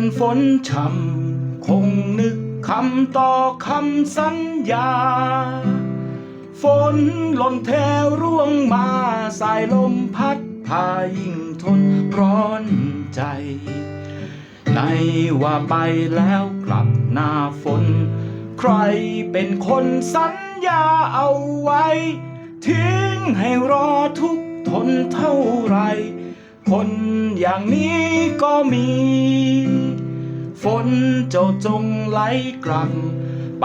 อนฝนช่ำคงนึกคำต่อคำสัญญา ฝนหล่นแทวร่วงมาสายลมพัดพายิ่งทนร้อนใจ ในว่าไปแล้วกลับหน้าฝน ใครเป็นคนสัญญาเอาไว้ ทิ้งให้รอทุกทนเท่าไร คนอย่างนี้ก็มี ฝนเจ้าจงไหลกลั่นไป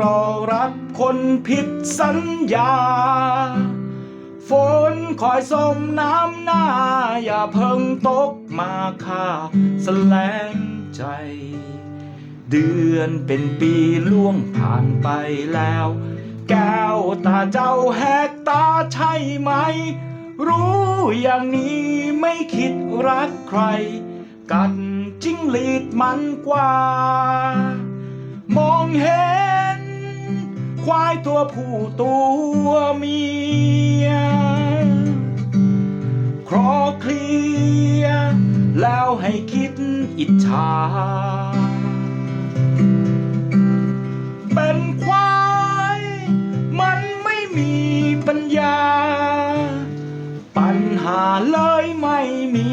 รอรับคนผิดสัญญา ฝนคอยสมน้ำหน้า อย่าเพิ่งตกมาค่าแสลงใจ เดือนเป็นปีล่วงผ่านไปแล้ว แก้วตาเจ้าแหกตาใช่ไหม รู้อย่างนี้ไม่คิดรักใคร กัดจิ้งหรีดมันกว่า มองเห็น ควายตัวผู้ตัวเมียครอเคลียแล้วให้คิดอิจฉา หาเลยไม่มี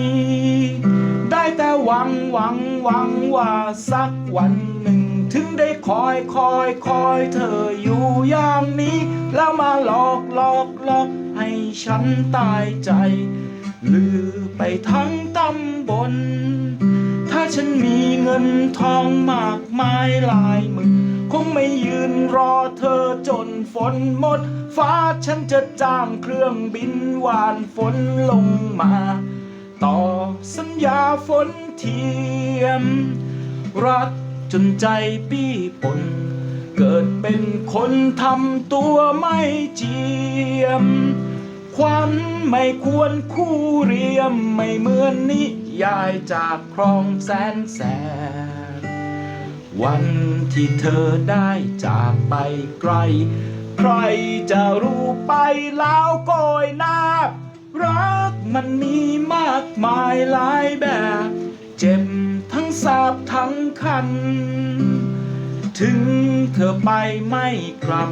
ได้แต่หวังหวังหวังว่าสักวันหนึ่ง ถึงได้คอยคอยคอยเธออยู่อย่างนี้ แล้วมาหลอกหลอกหลอกให้ฉันตายใจ ลือไปทั้งตำบล ถ้าฉันมีเงินทองมากมายหลายหมื่น คงไม่ยืนรอเธอจนฝนหมด ฟ้าฉันจะจ้างเครื่องบินหวานฝนลงมา ต่อสัญญาฝนเทียม รักจนใจปี้ปน เกิดเป็นคนทำตัวไม่เจียม ควันไม่ควรคู่เรียมไม่เหมือนนิยายจากครองแสนแสน วันที่เธอได้จากไปไกล ใครจะรู้ไปแล้วโกยนาบรักมันมีมากมายหลายแบบ เจ็บทั้งสาบทั้งคัน ถึงเธอไปไม่กลับ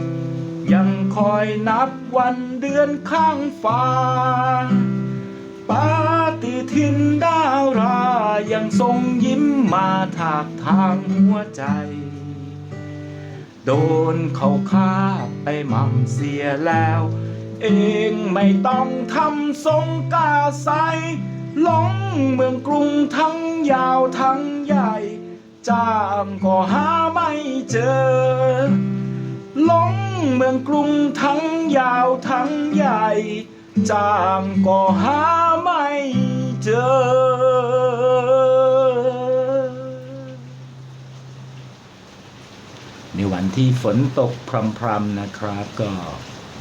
ยังคอยนับวันเดือนข้างฟ้าปาฏิ ทินดาวรายังทรงยิ้มมาถากทางหัวใจ โดนเขาฆ่าไปหม่ำเสียแล้ว เองไม่ต้องทำทรงกาใสหลงเมืองกรุงทั้งยาวทั้งใหญ่จ้างก็หาไม่เจอหลงเมืองกรุงทั้งยาวทั้งใหญ่จ้างก็หาไม่ เจอในวันที่ฝนตกพรำๆนะครับ ก็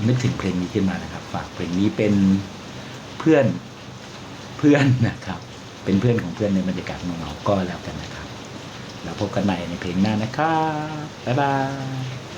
นึกถึงเพลงนี้ขึ้นมานะครับ ฝากเพลงนี้เป็นเพื่อนเพื่อนนะครับ เป็นเพื่อนของเพื่อนในบรรยากาศเหงาๆก็แล้วกันนะครับ แล้วพบกันใหม่ในเพลงหน้านะครับบ๊ายบาย